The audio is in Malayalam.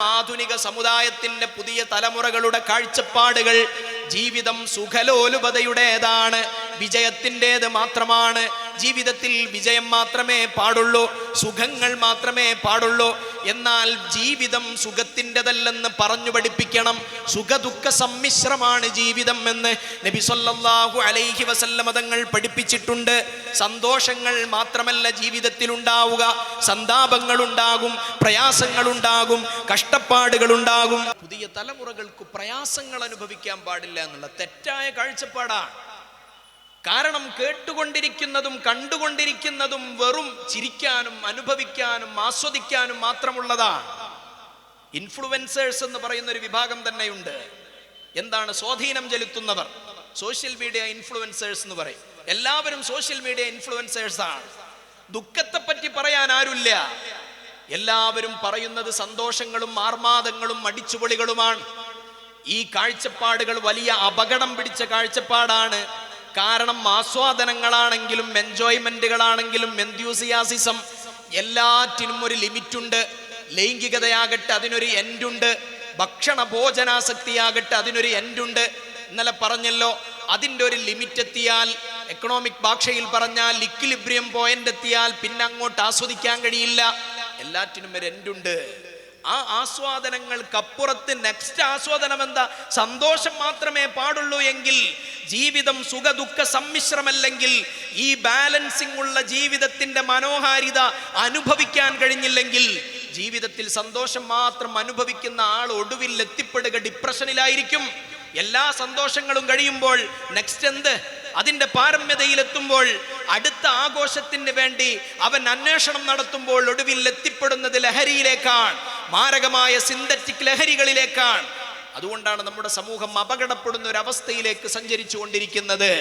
ആധുനിക സമുദായത്തിന്റെ പുതിയ തലമുറകളുടെ കാഴ്ചപ്പാടുകൾ ജീവിതം സുഖലോലുപതയുടേതാണ് വിജയത്തിന്റെത് മാത്രമാണ്. ജീവിതത്തിൽ വിജയം മാത്രമേ പാടുള്ളൂ സുഖങ്ങൾ മാത്രമേ പാടുള്ളൂ. എന്നാൽ ജീവിതം സുഖത്തിന്റെതല്ലെന്ന് പറഞ്ഞു പഠിപ്പിക്കണം. സുഖദുഃഖ സമ്മിശ്രമാണ് ജീവിതം എന്ന് നബി സല്ലല്ലാഹു അലൈഹി വസല്ലമ തങ്ങൾ പഠിപ്പിച്ചിട്ടുണ്ട്. സന്തോഷങ്ങൾ മാത്രമല്ല ജീവിതത്തിൽ ഉണ്ടാവുക ഉണ്ടാകും കഷ്ടപ്പാടുകൾ ഉണ്ടാകും പുതിയ തലമുറകൾക്ക് പ്രയാസങ്ങൾ അനുഭവിക്കാൻ പാടില്ല എന്നുള്ള തെറ്റായ കാഴ്ചപ്പാടാണ്. കാരണം കേട്ടുകൊണ്ടിരിക്കുന്നതും കണ്ടുകൊണ്ടിരിക്കുന്നതും വെറും ചിരിക്കാനും അനുഭവിക്കാനും ആസ്വദിക്കാനും മാത്രമുള്ളതാണ്. ഇൻഫ്ലുവൻസേഴ്സ് എന്ന് പറയുന്ന ഒരു വിഭാഗം തന്നെയുണ്ട്. എന്താണ് സ്വാധീനം ചെലുത്തുന്നവർ? സോഷ്യൽ മീഡിയ ഇൻഫ്ലുവൻസേഴ്സ് എന്ന് പറയും. എല്ലാവരും സോഷ്യൽ മീഡിയ ഇൻഫ്ലുവൻസേഴ്സ് ആണ്. ദുഃഖത്തെ പറ്റി പറയാൻ ആരുമില്ല. എല്ലാവരും പറയുന്നത് സന്തോഷങ്ങളും ആർമാദങ്ങളും അടിച്ചുപൊളികളുമാണ്. ഈ കാഴ്ചപ്പാടുകൾ വലിയ അപകടം പിടിച്ച കാഴ്ചപ്പാടാണ്. കാരണം ആസ്വാദനങ്ങളാണെങ്കിലും എൻജോയ്മെന്റുകളാണെങ്കിലും എന്തൂസിയാസിസം എല്ലാറ്റിനും ഒരു ലിമിറ്റുണ്ട്. ലൈംഗികതയാകട്ടെ അതിനൊരു എൻഡുണ്ട് ഭക്ഷണ ഭോജനാസക്തിയാകട്ടെ അതിനൊരു എൻഡുണ്ട് ഇന്നലെ പറഞ്ഞല്ലോ അതിന്റെ ഒരു ലിമിറ്റ് എത്തിയാൽ എക്കണോമിക് ഭാഷയിൽ പറഞ്ഞാൽ ഇക്വിലിബ്രിയം പോയിന്റ് എത്തിയാൽ പിന്നെ അങ്ങോട്ട് ആസ്വദിക്കാൻ കഴിയില്ല. എല്ലാറ്റിനും ഒരു എൻഡുണ്ട് ആ ആസ്വാദനങ്ങൾക്കപ്പുറത്ത് നെക്സ്റ്റ് ആസ്വാദനം എന്താ സന്തോഷം മാത്രമേ പാടുള്ളൂ എങ്കിൽ ജീവിതം സുഖദുഃഖ സമ്മിശ്രമല്ലെങ്കിൽ ഈ ബാലൻസിംഗ് ഉള്ള ജീവിതത്തിന്റെ മനോഹാരിത അനുഭവിക്കാൻ കഴിഞ്ഞില്ലെങ്കിൽ ജീവിതത്തിൽ സന്തോഷം മാത്രം അനുഭവിക്കുന്ന ആൾ ഒടുവിൽ എത്തിപ്പെടുക ഡിപ്രഷനിലായിരിക്കും എല്ലാ സന്തോഷങ്ങളും കഴിയുമ്പോൾ നെക്സ്റ്റ് എന്ത്? അതിന്റെ പാരമ്യതയിലെത്തുമ്പോൾ അടുത്ത ആഘോഷത്തിന് വേണ്ടി അവൻ അന്വേഷണം നടത്തുമ്പോൾ ഒടുവിൽ എത്തിപ്പെടുന്നത് ലഹരിയിലേക്കാണ്. മാരകമായ സിന്തറ്റിക് ലഹരികളിലേക്കാണ്. അതുകൊണ്ടാണ് നമ്മുടെ സമൂഹം അപകടപ്പെടുന്ന ഒരു അവസ്ഥയിലേക്ക് സഞ്ചരിച്ചു കൊണ്ടിരിക്കുന്നത്